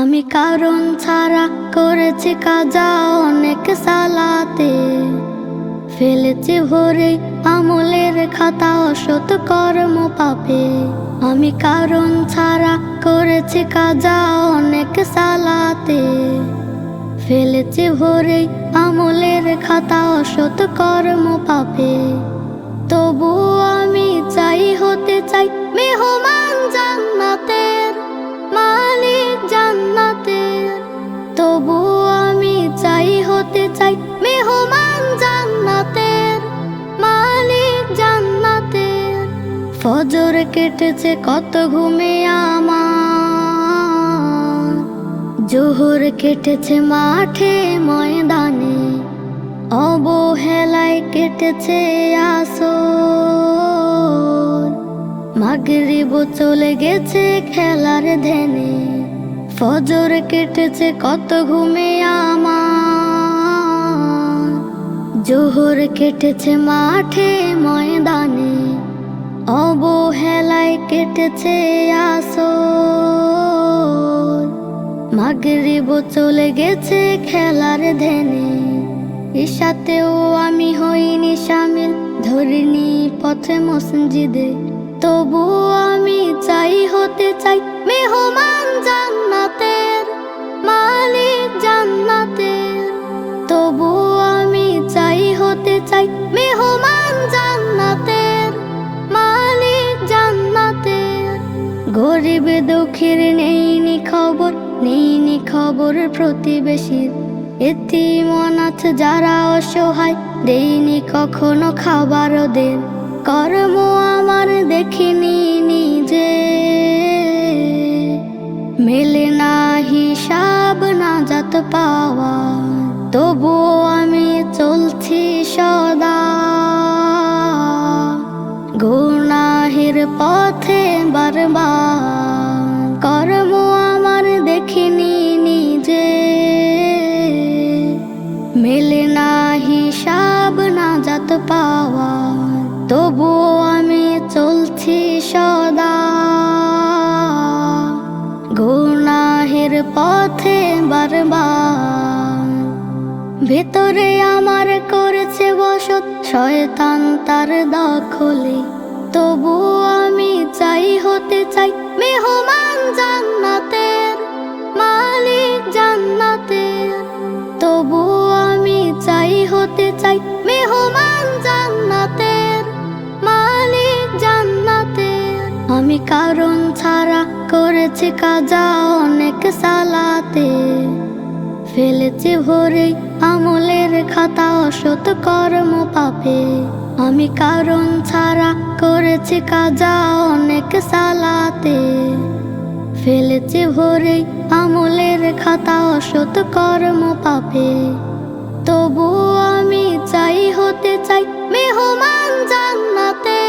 আমি কারণ ছাড়া করেছি কাজা অনেক সালাতে। ফেলেছি ভরে আমলের খাতা অসত কর্ম পাপে। আমি কারণ ছাড়া করেছি কাজা অনেক সালাতে। ফেলেছি ভরে আমলের খাতা অসত কর্ম পাপে। তবু আমি চাই, হতে চাই, মেহমান জান্নাতের ফজর কেটেছে কত ঘুমে আমার। জোহর কেটেছে মাঠে ময়দানে, অবহেলায় কেটেছে আসর। মাগরিব চলে গেছে খেলার ধ্যানে, ফজর কেটেছে কত ঘুমে আমার। জোহর কেটেছে মাঠে কেটেছে আসর মাগরিব চলে গেছে খেলার ধ্যানে। ঈশাতেও আমি হইনি সামিল, ধরিনি পথে মসজিদে। তবু আমি চাই, হতে চাই গরিব দুঃখের নেইনি খবর নেইনি খবর প্রতিবেশীর। এতিম অনাথ যারা অসহায় দেইনি কখনো খাবার ওদের। কর্ম আমার দেখিনি নিজে। মেলে না হিসাব, না যাত পাওয়া। তবুও আমি চলছি সদা। গুনাহের পথে বারবার কর্ম আমার দেখিনি নিজে। মেলে না হিসাব, না যাত পাওয়া, তবুও আমি চলছি সদা। গুনাহের পথে বারবার ভেতরে আমার করেছে বসত, শয়তান তার দখলে। তবু আমি চাই, হতে চাই মেহমান জান্নাতের মালিক জান্নাতের। তবু আমি চাই, হতে চাই মেহমান জান্নাতের মালিক জান্নাতের। আমি কারণ ছাড়া করেছি কাজা অনেক সালাতে। ফেলেছি ভরে আমলের খাতা অসত কর্ম পাপে। আমি কারণ ছাড়া করেছি কাজা অনেক সালাতে। ফেলেছি ভরে আমলের খাতা, অসৎ কর্ম পাপে। তবু আমি চাই, হতে চাই, মেহমান জান্নাতের